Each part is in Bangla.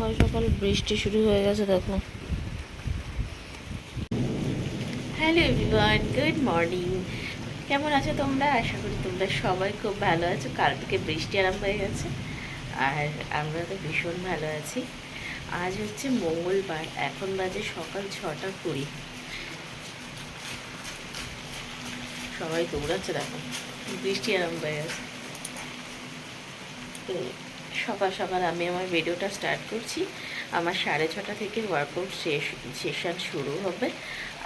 সকাল সকাল বৃষ্টি শুরু হয়ে গেছে, দেখো। হ্যালো এভরিওয়ান গুড মর্নিং কেমন আছো তোমরা? আশা করি তোমরা সবাই খুব ভালো আছো। কাল থেকে বৃষ্টি আরম্ভ হয়ে গেছে, আর আমরা তো ভীষণ ভালো আছি। আজ হচ্ছে মঙ্গলবার, এখন বাজে সকাল ছটা কুড়ি। সবাই দৌড়াচ্ছে, দেখো। বৃষ্টি আরম্ভ হয়ে গেছে। সকাল সকাল আমি আমার ভিডিওটা স্টার্ট করছি। আমার সাড়ে ছটা থেকে ওয়ার্কআউট শেষ সেশন শুরু হবে।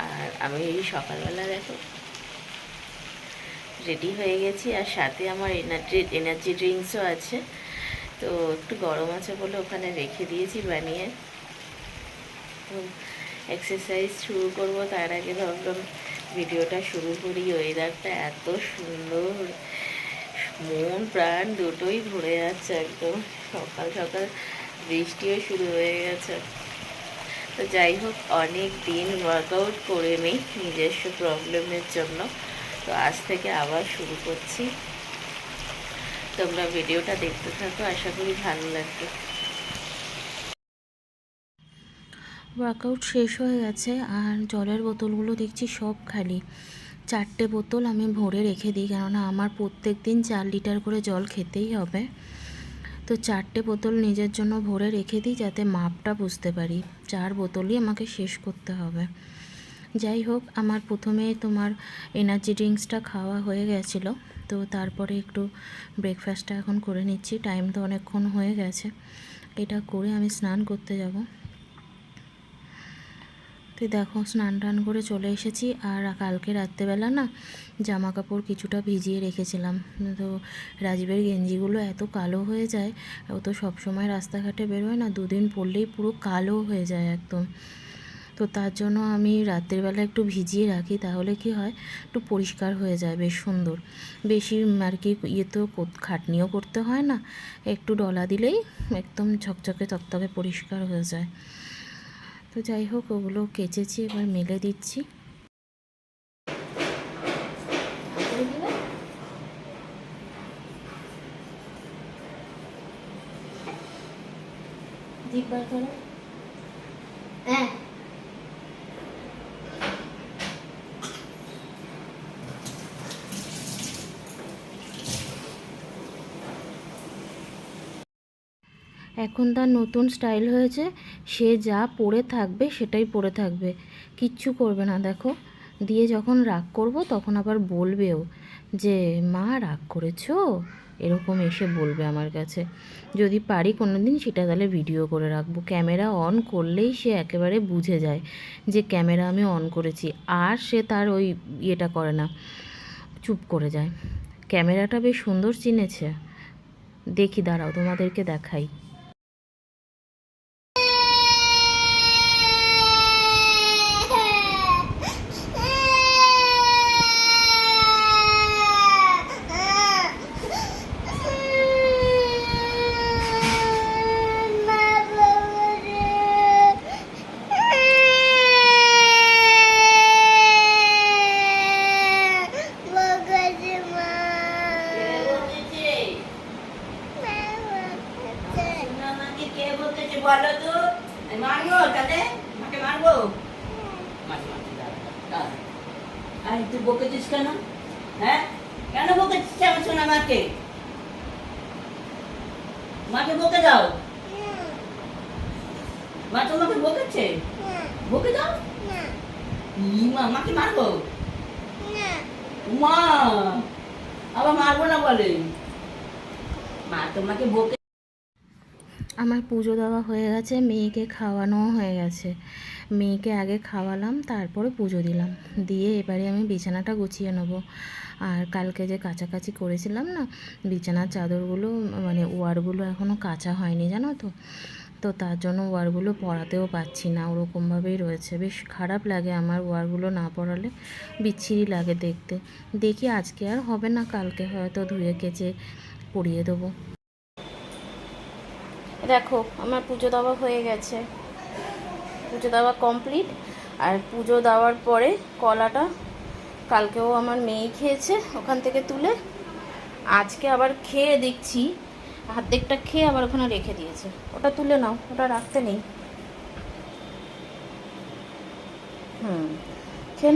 আর আমি এই সকালবেলা দেখো রেডি হয়ে গেছি। আর সাথে আমার এনার্জি এনার্জি ড্রিঙ্কসও আছে। তো একটু গরম আছে বলে ওখানে রেখে দিয়েছি বানিয়ে। তো এক্সারসাইজ শুরু করব। তার আগে ভাবলাম ভিডিওটা শুরু করি। ওয়েদারটা এত সুন্দর। মন, প্রাণ দুটোই ভরে যাচ্ছে একদম। সকাল সকাল বৃষ্টিও শুরু হয়ে গেছে। তো যাই হোক, অনেক দিন ওয়ার্কআউট করে নিই নিজস্ব প্রবলেমের জন্য। তো আজ থেকে আবার শুরু করছি। তোমরা ভিডিওটা দেখতে থাকো, আশা করি ভালো লাগবে। ওয়ার্কআউট শেষ হয়ে গেছে, আর জলের বোতলগুলো দেখছি সব খালি চারটে বোতল আমি ভরে রেখে দিই, কেননা আমার প্রত্যেক দিন চার লিটার করে জল খেতেই হবে। তো চারটে বোতল নিজের জন্য ভরে রেখে দিই, যাতে মাপটা বুঝতে পারি। চার বোতলই আমাকে শেষ করতে হবে। যাই হোক, আমার প্রথমে তোমার এনার্জি ড্রিঙ্কসটা খাওয়া হয়ে গেছিল। তো তারপরে একটু ব্রেকফাস্টটা এখন করে নিচ্ছি। টাইম তো অনেকক্ষণ হয়ে গেছে। এটা করে আমি স্নান করতে যাব। তো দেখো, স্নান টান করে চলে এসেছি। আর কালকে রাত্রেবেলা না জামা কাপড় কিছুটা ভিজিয়ে রেখেছিলাম। তো রাজীবের গেঞ্জিগুলো এত কালো হয়ে যায়, ও তো সবসময় রাস্তাঘাটে বেরোয় না, দুদিন পরলেই পুরো কালো হয়ে যায় একদম। তো তার জন্য আমি রাত্রিবেলা একটু ভিজিয়ে রাখি, তাহলে কি হয়, একটু পরিষ্কার হয়ে যায়, বেশ সুন্দর। বেশি আর কি ইয়ে তো খাটনিও করতে হয় না, একটু ডলা দিলেই একদম ঝকঝকে চকচকে পরিষ্কার হয়ে যায়। তো যাই হোক ওগুলো কেচেছি এবার মেলে দিচ্ছি। হ্যাঁ। এখন তার নতুন স্টাইল হয়েছে। সে যা পরে থাকবে সেটাই পরে থাকবে। কিচ্ছু করবে না, দেখো। দিয়ে যখন রাগ করব তখন আবার বলবেও যে, মা, রাগ করেছ? এরকম এসে বলবে আমার কাছে। যদি পারি কোনো দিন সেটা তাহলে ভিডিও করে রাখব। ক্যামেরা অন করলেই সে একেবারে বুঝে যায় যে, ক্যামেরা আমি অন করেছি। আর সে তার ওই ইয়েটা করে না, চুপ করে যায়। ক্যামেরাটা বেশ সুন্দর চিনেছে। দেখি, দাঁড়াও, তোমাদেরকে দেখাই আমাকে কে বলতেছে বলো তো মারবো তাহলে আমাকে মারবো। আরে, তুই বকেছিস কেন? হ্যাঁ? কেন বকেছিস আমার শোনা মাকে? মাকে বকে দাও। মা তোমাকে বকেছে? বকে দাও। মা, মাকে মারবো? মা, আবার মারবো না বলে। মা তোমাকে বকে আমার পুজো দেওয়া হয়ে গেছে, মেয়েকে খাওয়ানোও হয়ে গেছে। মেয়েকে আগে খাওয়ালাম, তারপরে পুজো দিলাম। দিয়ে এবারে আমি বিছানাটা গুছিয়ে নেব। আর কালকে যে কাছাকাছি করেছিলাম না, বিছানার চাদরগুলো মানে ওয়ারগুলো এখনও কাঁচা হয়নি, জানো তো? তো তার জন্য ওয়ারগুলো পরাতেও পাচ্ছি না, ওরকমভাবেই রয়েছে। বেশ খারাপ লাগে আমার ওয়ারগুলো না পড়ালে বিচ্ছিরি লাগে দেখতে। দেখি আজকে আর হবে না, কালকে হয়তো ধুয়ে কেচে পরিয়ে দেবো। দেখো, আমার পুজো দেওয়া হয়ে গেছে। পুজো দেওয়া কমপ্লিট আর পুজো দেওয়ার পরে কলাটা কালকেও আমার মেয়ে খেয়েছে ওখান থেকে তুলে। আজকে আবার খেয়ে দেখছি অর্ধেকটা খেয়ে আবার ওখানে রেখে দিয়েছে। ওটা তুলে নাও, ওটা রাখতে নেই। হুম, খেয়ে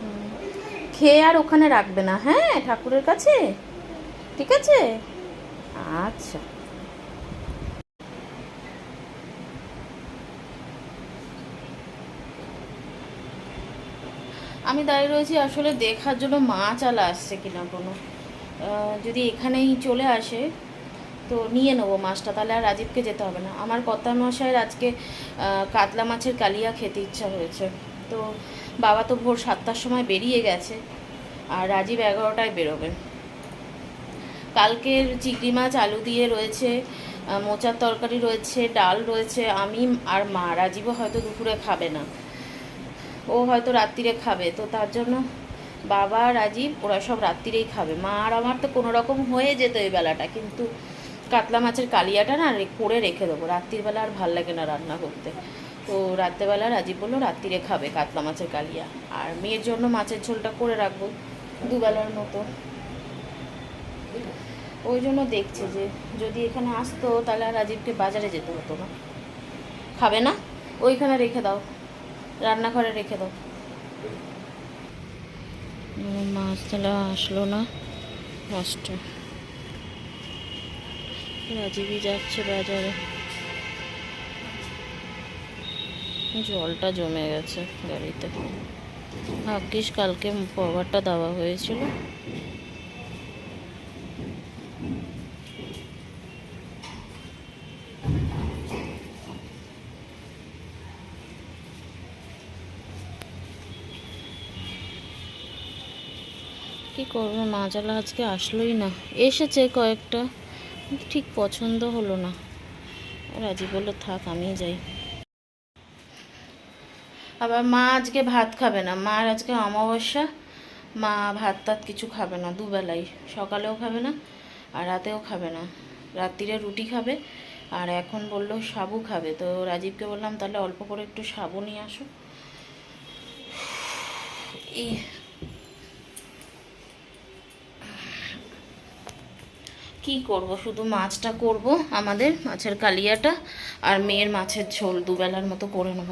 হুম। খেয়ে আর ওখানে রাখবে না। হ্যাঁ ঠাকুরের কাছে। ঠিক আছে? আচ্ছা। আমি দাঁড়িয়ে রয়েছি আসলে দেখার জন্য মাছ আলা আসছে কিনা কোনো। যদি এখানেই চলে আসে, তো নিয়ে নেব মাছটা। তাহলে আর রাজীবকে যেতে হবে না। আমার কর্তা মশাইয়ের আজকে কাতলা মাছের কালিয়া খেতে ইচ্ছা হয়েছে। তো বাবা তো ভোর সাতটার সময় বেরিয়ে গেছে, আর রাজীব এগারোটায় বেরোবে কালকের চিংড়ি মাছ, আলু দিয়ে রয়েছে মোচার তরকারি রয়েছে, ডাল রয়েছে, আমি আর মা রাজীবও হয়তো দুপুরে খাবে না। ও হয়তো রাত্রিরে খাবে, তো তার জন্য বাবা, রাজীব, ওরা সব রাত্রিরেই খাবে। মা আর আমার তো কোনো রকম হয়ে যেত এই বেলাটা, কিন্তু কাতলা মাছের কালিয়াটা না করে রেখে দেবো। রাত্রিবেলা আর ভালো লাগে না রান্না করতে। তো রাত্রেবেলা রাজীব বলল, রাত্রিরে খাবে কাতলা মাছের কালিয়া। আর মেয়ের জন্য মাছের ঝোলটা করে রাখব, দুবেলার মতো। ওই জন্য দেখছে যে যদি এখানে আসতো তাহলে আর রাজীবকে বাজারে যেতে হতো না। খাবে না? ওইখানে রেখে দাও। রান্নাঘরে রেখে দাও। মাছ তাহলে আসলো না। মাছটা রাজীবই যাচ্ছে বাজারে। জলটা জমে গেছে গাড়িতে। ভাগ্যিস কালকে কভারটা দেওয়া হয়েছিল। করব? মাজালা আজকে আসলোই না। এসেছে কয়েকটা ঠিক পছন্দ হলো না। রাজি বলল, থাক আমি যাই। আবার মা আজকে ভাত খাবে না। মার আজকে অমাবস্যা। মা ভাত টাত কিছু খাবে না, দুবেলাই। সকালেও খাবে না, আর রাতেও খাবে না। রাত্রিরে রুটি খাবে, আর এখন বলল সাবু খাবে। তো রাজীবকে বললাম, তাহলে অল্প করে একটু সাবু নিয়ে আসো। এই কি করব? শুধু মাছটা করব, আমাদের মাছের কালিয়াটা আর মেয়ের মাছের ঝোল দুবেলার মতো করে নেব।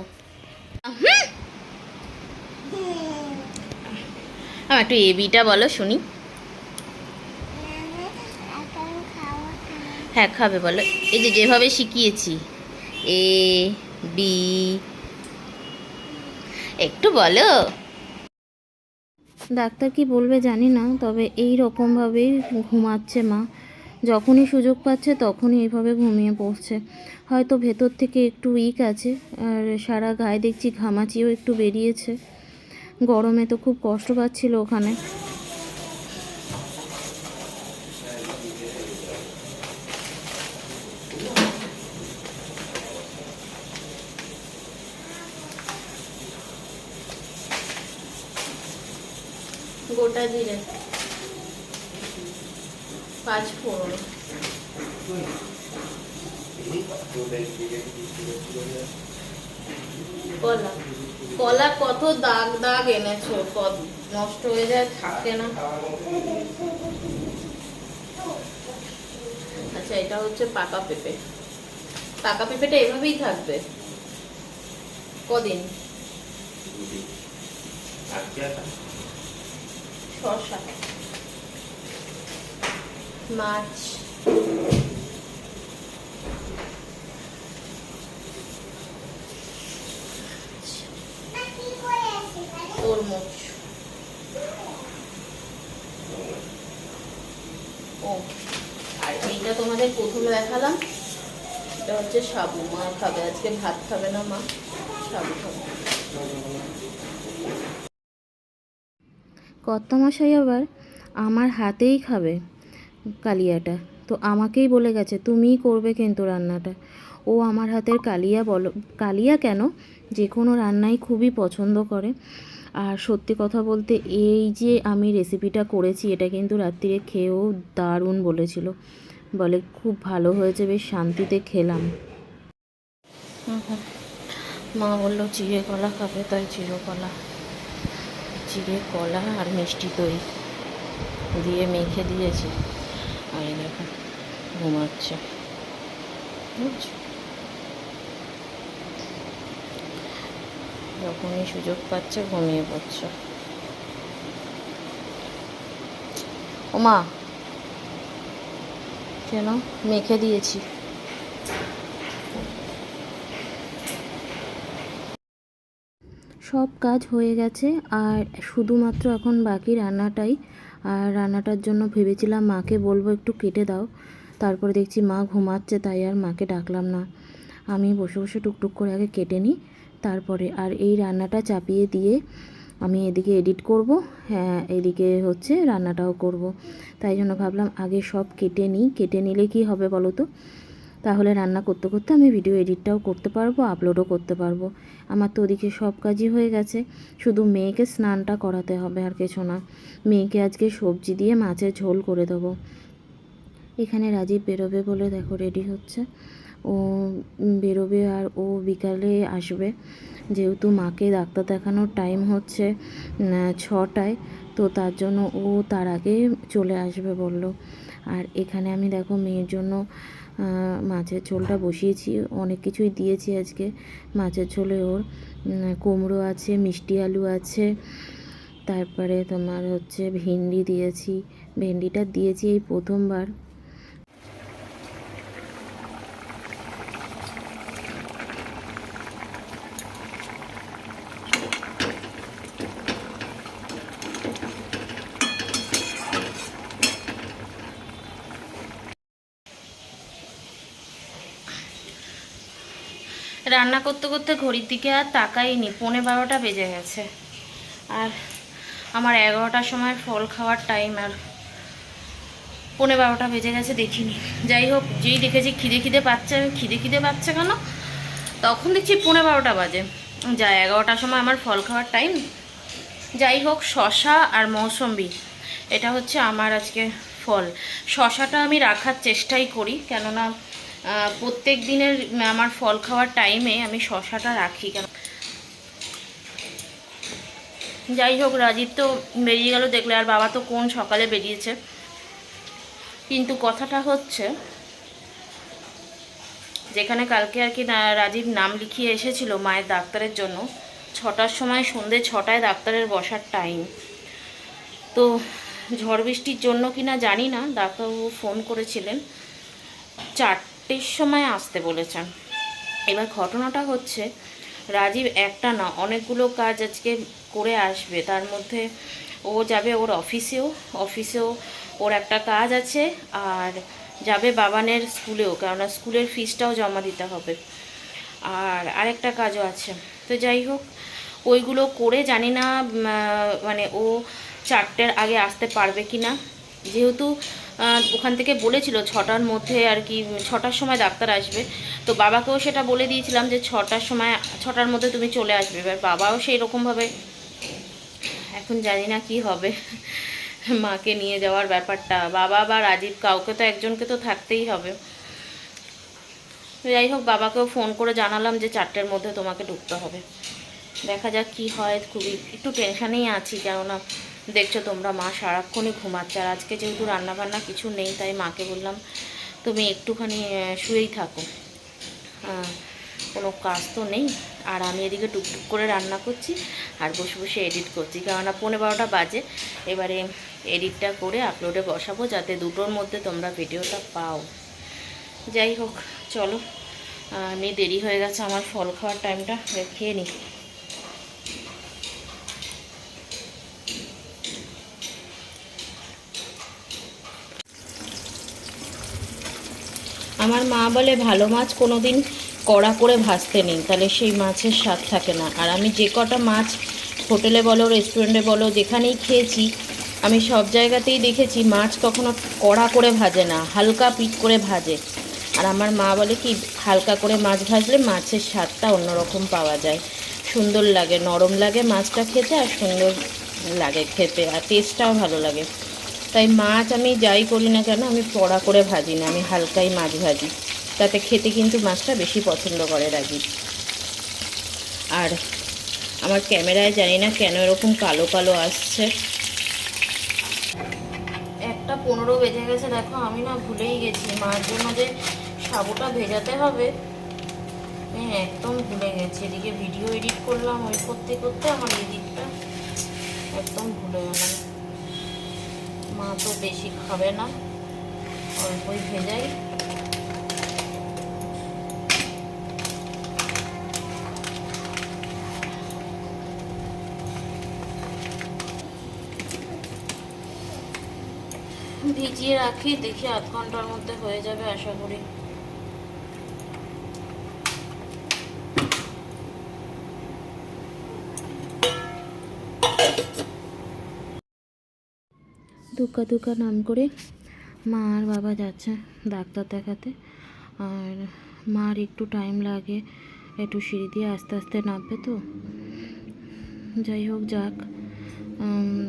আমার একটু এবিটা বলো শুনি। হ্যাঁ খাবে বলো। এই যে যেভাবে শিখিয়েছি, এ, বি, একটু বলো। ডাক্তার কি বলবে জানি না, তবে এই রকমভাবেই ঘুমাচ্ছে মা। যখনই সুযোগ পাচ্ছে তখনই এইভাবে ঘুমিয়ে পড়ছে। হয়তো ভেতর থেকে একটু উইক আছে, আর সারা গায়ে দেখছি ঘামাচিও একটু বেরিয়েছে। গরমে তো খুব কষ্ট পাচ্ছিল ওখানে। গোটা জিরে পাঁচ ফোড়ন কলা। কলা কত দাগ দাগ এনেছো নষ্ট হয়ে যায় থাকে না। আচ্ছা এটা হচ্ছে পাকা পেঁপে। পাকা পেঁপেটা এভাবেই থাকবে? কদিন? শসা। মাছ তরমুজ ও, আর তোমাদের দেখালাম। এটা হচ্ছে সাবু। মা খাবে, আজকে ভাত খাবে না মা। আবার আমার হাতেই খাবে। কালিয়াটা। তো আমাকেই বলে গেছে, তুমিই করবে কিন্তু রান্নাটা। ও আমার হাতের কালিয়া বলো, কালিয়া কেন? যে কোনো রান্নাই খুবই পছন্দ করে। আর সত্যি কথা বলতে, এই যে আমি রেসিপিটা করেছি, এটা কিন্তু রাত্রিরে খেয়েও দারুণ বলেছিল। বলে, খুব ভালো হয়েছে, বেশ শান্তিতে খেলাম। মা বলল চিড়ে কলা খাবে, তাই চিড়ে কলা। চিড়ে কলা আর মিষ্টি দই দিয়ে মেখে দিয়েছি। ঘুমাচ্ছে। যখনই সুযোগ পাচ্ছে, ঘুমিয়ে পড়ছে। ওমা! কেন? মেখে দিয়েছি। সব কাজ হয়ে গেছে, আর শুধুমাত্র এখন বাকি রান্নাটাই। আর রান্নাটার জন্য ভেবেছিলাম মাকে বলব একটু কেটে দাও। তারপরে দেখছি মা ঘুমাচ্ছে, তাই আর মাকে ডাকলাম না। আমি বসে বসে টুকটুক করে আগে কেটে নিই, তারপরে আর এই রান্নাটা চাপিয়ে দিয়ে আমি এদিকে এডিট করব হ্যাঁ এদিকে হচ্ছে রান্নাটাও করব। তাই জন্য ভাবলাম আগে সব কেটে নিই। কেটে নিলে কি হবে বলো তো? তাহলে রান্না করতে করতে আমি ভিডিও এডিটটাও করতে পারব আপলোডও করতে পারব। আমার তো ওদিকে সব কাজই হয়ে গেছে। শুধু মেয়েকে স্নানটা করাতে হবে আর কিছু না। মেয়েকে আজকে সবজি দিয়ে মাছের ঝোল করে দেবো। এখানে রাজীব বেরোবে বলে দেখো রেডি হচ্ছে। ও বেরোবে আর ও বিকালে আসবে। যেহেতু মাকে ডাক্তার দেখানোর টাইম হচ্ছে ছটায়, তো তার জন্য ও তার আগে চলে আসবে বলল। আর এখানে আমি দেখো মেয়ের জন্য মাছের ঝোলটা বসিয়েছি। অনেক কিছুই দিয়েছি আজকে। মাছের ঝোলে ওর কুমড়ো আছে, মিষ্টি আলু আছে, তারপরে তোমার হচ্ছে ভেন্ডি দিয়েছি। ভেন্ডিটা দিয়েছি এই প্রথমবার। রান্না করতে করতে ঘড়ির দিকে আর তাকাইনি। পৌনে বারোটা বেজে গেছে। আর আমার এগারোটার সময় ফল খাওয়ার টাইম আর পৌনে বারোটা বেজে গেছে দেখিনি। যাই হোক, যেই দেখেছি খিদে খিদে পাচ্ছে, আমি খিদে খিদে পাচ্ছে কেন? তখন দেখছি পৌনে বারোটা বাজে। যা, এগারোটার সময় আমার ফল খাওয়ার টাইম যাই হোক, শশা আর মৌসম্বি, এটা হচ্ছে আমার আজকে ফল। শশাটা আমি রাখার চেষ্টাই করি, কেননা প্রত্যেক দিনের আমার ফল খাওয়ার টাইমে আমি শশাটা রাখি কেন? যাই হোক, রাজীব তো বেরিয়ে গেল দেখলে, আর বাবা তো কোন সকালে বেরিয়েছে? কিন্তু কথাটা হচ্ছে, যেখানে কালকে আর কি রাজীব নাম লিখিয়ে এসেছিল মায়ের ডাক্তারের জন্য, ছটার সময় সন্ধে ছটায় ডাক্তারের বসার টাইম তো ঝড় বৃষ্টির জন্য কি না জানি না, ডাক্তারবাবু ফোন করেছিলেন চারটের সময় আসতে বলেছেন। এবার ঘটনাটা হচ্ছে, রাজীব একটা না, অনেকগুলো কাজ আজকে করে আসবে। তার মধ্যে ও যাবে ওর অফিসেও অফিসেও ওর একটা কাজ আছে, আর যাবে বাবানের স্কুলেও, কেননা স্কুলের ফিসটাও জমা দিতে হবে। আর আরেকটা কাজও আছে। তো যাই হোক, ওইগুলো করে জানি না মানে ও চারটের আগে আসতে পারবে কি না যেহেতু ওখান থেকে বলেছিল ছটার মধ্যে আর কি, ছটার সময় ডাক্তার আসবে। তো বাবাকেও সেটা বলে দিয়েছিলাম যে ছটার সময়, ছটার মধ্যে তুমি চলে আসবে। এবার বাবাও সেই রকমভাবে, এখন জানি না কি হবে। মাকে নিয়ে যাওয়ার ব্যাপারটা, বাবা বা রাজীব কাউকে তো একজনকে তো থাকতেই হবে। যাই হোক, বাবাকেও ফোন করে জানালাম যে চারটের মধ্যে তোমাকে ঢুকতে হবে। দেখা যাক কি হয়, খুবই একটু টেনশানেই আছি কেননা দেখছ তোমরা মা সারাক্ষণই ঘুমাচ্ছে আর আজকে যেহেতু রান্নাবান্না কিছু নেই, তাই মাকে বললাম তুমি একটুখানি শুয়েই থাকো। কোনো কাজ তো নেই। আর আমি এদিকে টুকটুক করে রান্না করছি আর বসে বসে এডিট করছি। কেননা পনেরো বারোটা বাজে। এবারে এডিটটা করে আপলোডে বসাবো যাতে দুটোর মধ্যে তোমরা ভিডিওটা পাও। যাই হোক, চলো। আমি দেরি হয়ে গেছে, আমার ফল খাওয়ার টাইমটা খেয়ে নিই। আমার মা বলে ভালো মাছ কোনো দিন কড়া করে ভাজতে নেই, তাহলে সেই মাছের স্বাদ থাকে না। আর আমি যে কটা মাছ হোটেলে বলো, রেস্টুরেন্টে বলো, যেখানেই খেয়েছি, আমি সব জায়গাতেই দেখেছি মাছ কখনো কড়া করে ভাজে না, হালকা পিট করে ভাজে। আর আমার মা বলে কি, হালকা করে মাছ ভাজলে মাছের স্বাদটা অন্যরকম পাওয়া যায়। সুন্দর লাগে, নরম লাগে মাছটা খেতে আর সুন্দর লাগে খেতে, আর টেস্টটাও ভালো লাগে। তাই মাছ আমি যাই করি না কেন, আমি পড়া করে ভাজি না, আমি হালকাই মাছ ভাজি। তাতে খেতে কিন্তু মাছটা বেশি পছন্দ করে রাজি আর আমার ক্যামেরায় জানি না কেন এরকম কালো কালো আসছে। একটা পনেরো বেজে গেছে, দেখো আমি না ভুলেই গেছি। মার জন্য যে সাবুটা ভেজাতে হবে হ্যাঁ একদম ভুলে গেছি। এদিকে ভিডিও এডিট করলাম, ওই করতে করতে আমার এই দিকটা একদম ভুলে গেলাম। মা তো বেশি খাবে না। অল্পই ভেজাই ভিজিয়ে রাখি, দেখি আধ ঘণ্টার মধ্যে হয়ে যাবে, আশা করি। দুকা দুকা নাম করে মা আর বাবা যাচ্ছে ডাক্তার দেখাতে। আর মার একটু টাইম লাগে, একটু সিঁড়ি দিয়ে আস্তে আস্তে নামবে তো। যাই হোক, যাক।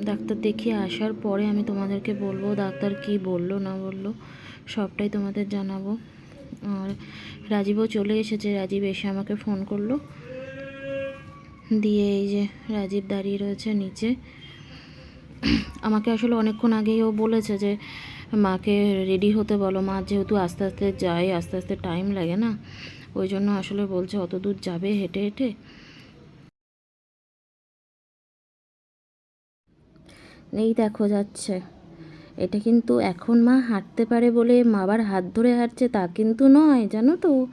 ডাক্তার দেখিয়ে আসার পরে আমি তোমাদেরকে বলব, ডাক্তার কি বলল, না বলল, সবটাই তোমাদের জানাব। আর রাজীবও চলে এসেছে, রাজীব এসে আমাকে ফোন করল। দিয়ে এই যে রাজীব দাঁড়িয়ে রয়েছে নিচে। আমাকে আসলে অনেকক্ষণ আগেই ও বলেছে যে, মাকে রেডি হতে বলো। মা যেহেতু আস্তে আস্তে যায়, আস্তে আস্তে টাইম লাগে না, ওই জন্য আসলে বলছে অত দূর যাবে হেঁটে হেঁটে। এই দেখো যাচ্ছে। এটা কিন্তু এখন মা হাঁটতে পারে বলে মা আবার হাত ধরে হাঁটছে, তা কিন্তু নয়, জানো তো।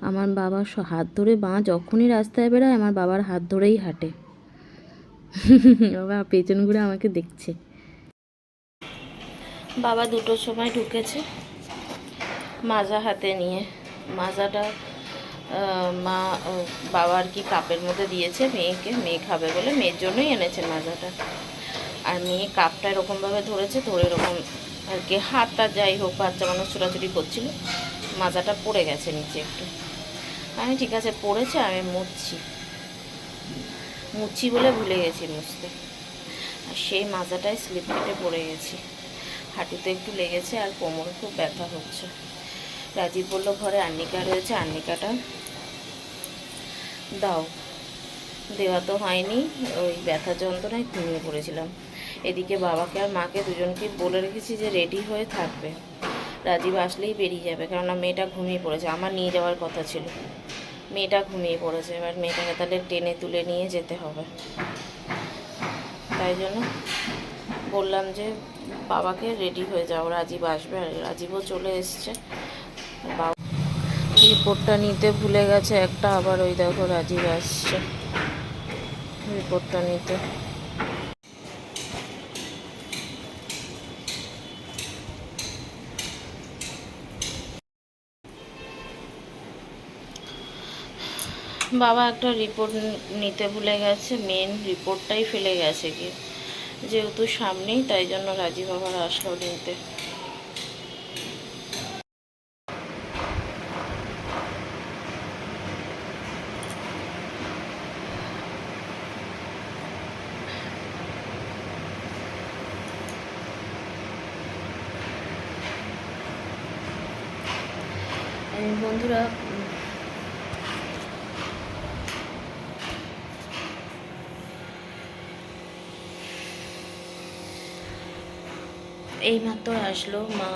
আমার বাবা হাত ধরে মা যখনই রাস্তায় বেরোয় আমার বাবার হাত ধরেই হাঁটে। বাবা, পেছন আমাকে দেখছে। বাবা দুটোর সময় ঢুকেছে মাজা হাতে নিয়ে। মাজাটা মা বাবা আর কি কাপের মধ্যে দিয়েছে, মেয়েকে, মেয়ে খাবে বলে মেয়ের জন্যই এনেছে মাজাটা। আর মেয়ে কাপটা এরকমভাবে ধরেছে, ধরে এরকম আর কি হাতটা যাই হোক, বাচ্চা মানুষ ছোটাছুটি করছিল, মাজাটা পড়ে গেছে নিচে একটু। আমি ঠিক আছে, পড়েছে, আমি মুছছি মুছি বলে ভুলে গেছি মুছতে। আর সেই মাজাটায় স্লিপ কেটে পড়ে গেছি। হাঁটুতে একটু লেগেছে আর কোমরে খুব ব্যথা হচ্ছে। রাজীব বলল, ঘরে আর্নিকা রয়েছে আর্নিকাটা দাও। দেওয়া তো হয়নি, ওই ব্যথা যন্ত্রণায় ঘুমিয়ে পড়েছিলাম। এদিকে বাবাকে আর মাকে দুজনকে বলে রেখেছি যে রেডি হয়ে থাকবে। রাজীব আসলেই বেরিয়ে যাবে, কেননা মেয়েটা ঘুমিয়ে পড়েছে, আমার নিয়ে যাওয়ার কথা ছিল। মেয়েটা ঘুমিয়ে পড়েছে, এবার মেয়েটাকে তাহলে টেনে তুলে নিয়ে যেতে হবে। তাই জন্য বললাম যে, বাবাকে রেডি হয়ে যাও, রাজীব আসবে, আর রাজীবও চলে এসছে। বাবা রিপোর্টটা নিতে ভুলে গেছে, একটা আবার ওই দেখো রাজীব আসছে। রিপোর্টটা নিতে। বাবা একটা রিপোর্ট নিতে ভুলে গেছে মেন রিপোর্টটাই ফেলে গেছে কি যেহেতু সামনেই, তাই জন্য রাজি আবার আসলো নিতে। এইমাত্র আসলো মা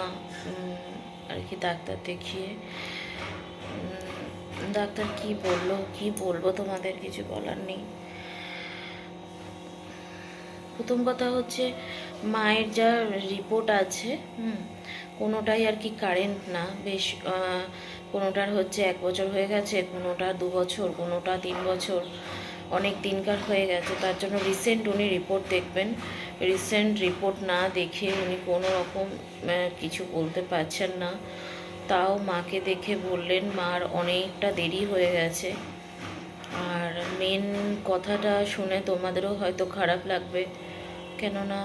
আর কি ডাক্তার দেখিয়ে। ডাক্তার কি বলল, কি বলব তোমাদের কিছু বলার নেই। প্রথম কথা হচ্ছে মায়ের যা রিপোর্ট আছে, হুম, কোনোটাই আর কি কারেন্ট না। বেশ কোনোটার হচ্ছে এক বছর হয়ে গেছে, কোনোটা দু বছর, কোনোটা তিন বছর, অনেক দিনকার হয়ে গেছে। তার জন্য রিসেন্ট উনি রিপোর্ট দেখবেন। রিসেন্ট রিপোর্ট না দেখে উনি কোনো রকম কিছু বলতে পারছেন না। তাও মাকে দেখে বললেন, মার অনেকটা দেরি হয়ে গেছে। আর মেন কথাটা শুনে তোমাদেরও হয়তো খারাপ লাগবে। কেননা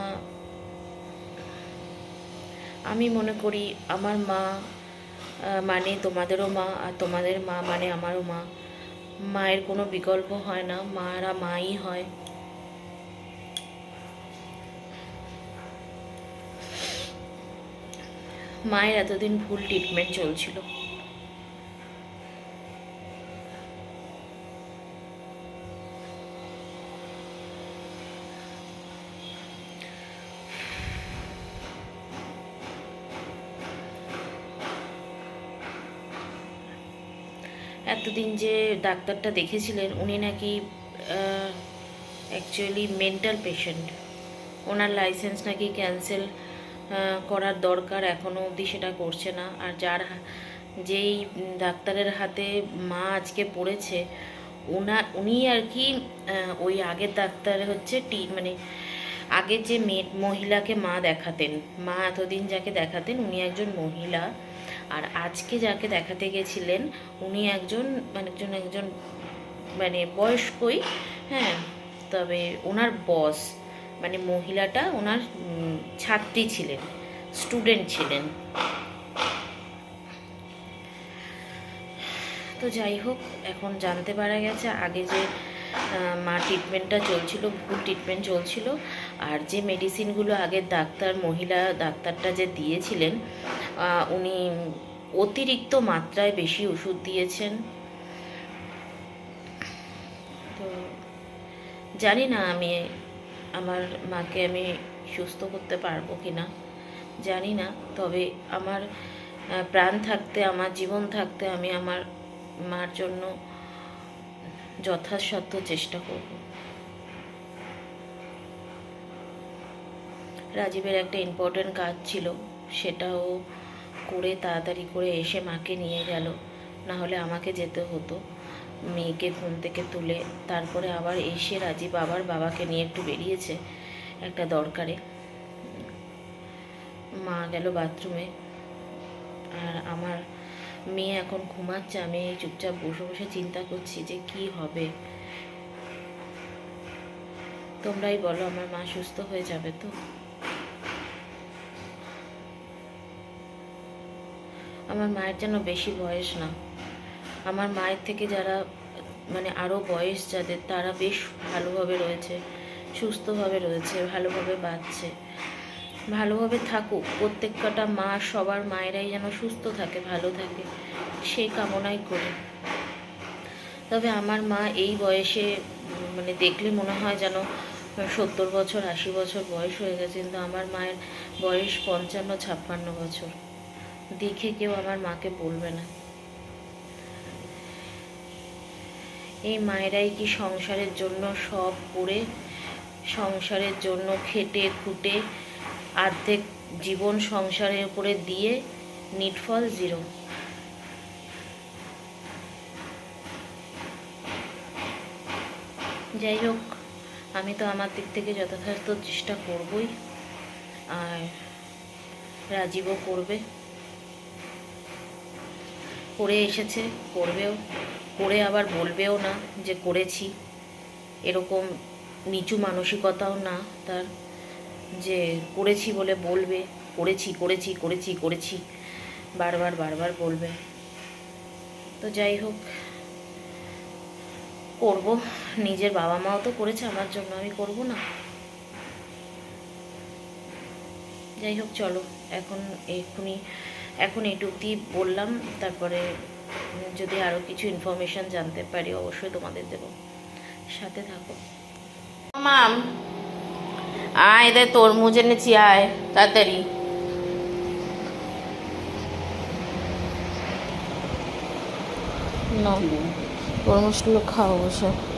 আমি মনে করি আমার মা মানে তোমাদেরও মা, আর তোমাদের মা মানে আমারও মা। মায়ের কোনো বিকল্প হয় না। মারা মাই হয়। মায়ের এতদিন ভুল ট্রিটমেন্ট চলছিল। এতদিন যে ডাক্তারটা দেখেছিলেন, উনি নাকি অ্যাকচুয়ালি মেন্টাল পেশেন্ট ওনার লাইসেন্স নাকি ক্যান্সেল করার দরকার এখনও অবধি সেটা করছে না। আর যার যেই ডাক্তারের হাতে মা আজকে পড়েছে ওনা উনি আর কি ওই আগের ডাক্তার হচ্ছে টি মানে আগে যে মেয়ে মহিলাকে মা দেখাতেন, মা এতদিন যাকে দেখাতেন উনি একজন মহিলা। আর আজকে যাকে দেখাতে গেছিলেন, উনি একজন মানে একজন একজন মানে বয়স্কই হ্যাঁ তবে ওনার বস মানে মহিলাটা ওনার ছাত্রী ছিলেন স্টুডেন্ট ছিলেন। তো যাই হোক, এখন জানতে পারা গেছে আগে যে মা ট্রিটমেন্টটা চলছিল, ভুল ট্রিটমেন্ট চলছিল, আর যে মেডিসিনগুলো আগের ডাক্তার, মহিলা ডাক্তারটা যে দিয়েছিলেন উনি অতিরিক্ত মাত্রায় বেশি ওষুধ দিয়েছেন। তো জানি না আমি আমার মাকে আমি সুস্থ করতে পারব কি না জানি না। তবে আমার প্রাণ থাকতে, আমার জীবন থাকতে আমি আমার মার জন্য যথাসাধ্য চেষ্টা করব। রাজীবের একটা ইম্পর্টেন্ট কাজ ছিল, সেটাও করে তাড়াতাড়ি করে এসে মাকে নিয়ে গেল। না হলে আমাকে যেতে হতো। মেয়েকে ঘুম থেকে তুলে তারপরে আবার এসে রাজীব আবার বাবাকে নিয়ে একটু বেরিয়েছে একটা দরকারে। মা গেল বাথরুমে। আর আমার মেয়ে এখন ঘুমাচ্ছে, আমি চুপচাপ বসে বসে চিন্তা করছি যে কি হবে। তোমরাই বলো, আমার মা সুস্থ হয়ে যাবে তো? আমার মায়ের যেন বেশি বয়স না। আমার মায়ের থেকে যারা মানে আরও বয়স যাদের, তারা বেশ ভালোভাবে রয়েছে, সুস্থভাবে রয়েছে, ভালোভাবে বাঁচছে, ভালোভাবে থাকুক। প্রত্যেকটা মা সবার মায়েরাই যেন সুস্থ থাকে, ভালো থাকে সেই কামনাই করি। তবে আমার মা এই বয়সে মানে দেখলে মনে হয় যেন সত্তর বছর, আশি বছর বয়স হয়ে গেছে, কিন্তু আমার মায়ের বয়স পঞ্চান্ন, ছাপ্পান্ন বছর। দেখে কেউ আমার মাকে বলবে না। এই মায়েরাই কি সংসারের জন্য সব করে সংসারের জন্য খেটে, খুটে অর্ধেক জীবন সংসারের উপরে দিয়ে নিটফল জিরো? যাই হোক, আমি তো আমার দিক থেকে যথাযথ চেষ্টা করবই, আর রাজীবও করবে। করে এসেছে, করবেও। করে আবার বলবেও না যে করেছি। এরকম নিচু মানসিকতাও না তার যে করেছি বলে বলবে, করেছি করেছি করেছি করেছি, বারবার বারবার বলবে। তো যাই হোক, করব। নিজের বাবা মাও তো করেছে, আমার জন্য আমি করব না। যাই হোক, চলো। এখন এক্ষুনি এখন এইটুকুই বললাম, তারপরে যদি আরও কিছু ইনফরমেশন জানতে পারি, অবশ্যই তোমাদের দেবো। সাথে থাকো। মাম, আয় দে তরমুজ এনেছি, আয়, তাড়াতাড়ি। তরমুজগুলো খাও বসে।